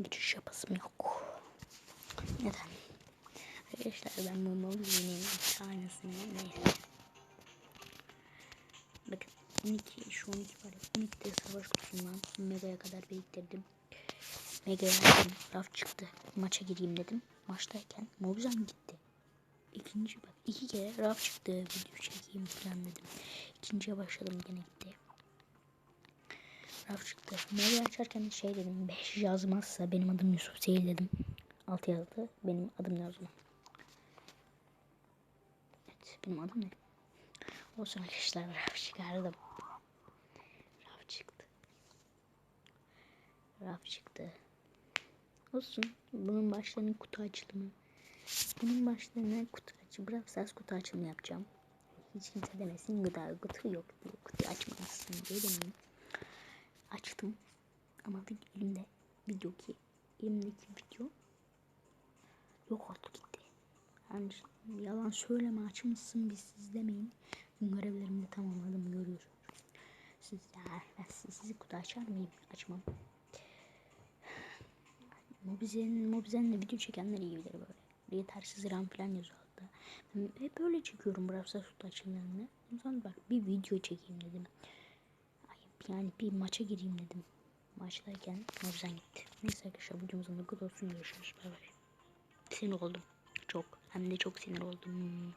Geçiş yapasım yok. Neden? Arkadaşlar ben bu mobilinin tanesini neyse. Bakın 12 şu 12 var. 12 de savaş kutusundan Mega'ya kadar biriktirdim. Mega'ya aldım. Raf çıktı. Maça gireyim dedim. Maçtayken Mobizan gitti. İkinci bak iki kere raf çıktı. Video çekeyim falan dedim. İkinciye başladım gene gitti. Raf çıktı. Mega açarken şey dedim. 5 yazmazsa benim adım Yusuf değil dedim. 6 yazdı. Benim adım ne o zaman? Evet benim adım ne? Olsun arkadaşlar raf çıkardım. Raf çıktı. Raf çıktı. Olsun. Bunun başlarının kutu açılımı. Bunun başlarına kutu açı. Brawl Stars kutu açılımı yapacağım. Hiç kimse demesin gıda kutu yok diye kutu açmazsın diye demeyin. Açtım. Ama elimde video ki elimdeki video yok oldu gitti. Yani yalan söyleme açmışsın biz siz demeyin. Görevlerimi de tamamladım görüyorsunuz. Siz ya ben siz, sizi kutu açar mıyım? Açmam. Mobizen, Mobizen'le video çekenler iyi bilir böyle. Yetersiz RAM falan yazıyor altta. Ben hep öyle çekiyorum Brawl Stars kutu açımlarını. O zaman bak bir video çekeyim dedim. Yani bir maça gireyim dedim. Maçtayken Mobizen gitti. Neyse arkadaşlar videomuzun da good olsun görüşürüz. Bay bay. Sinir oldum. Çok. Hem de çok sinir oldum.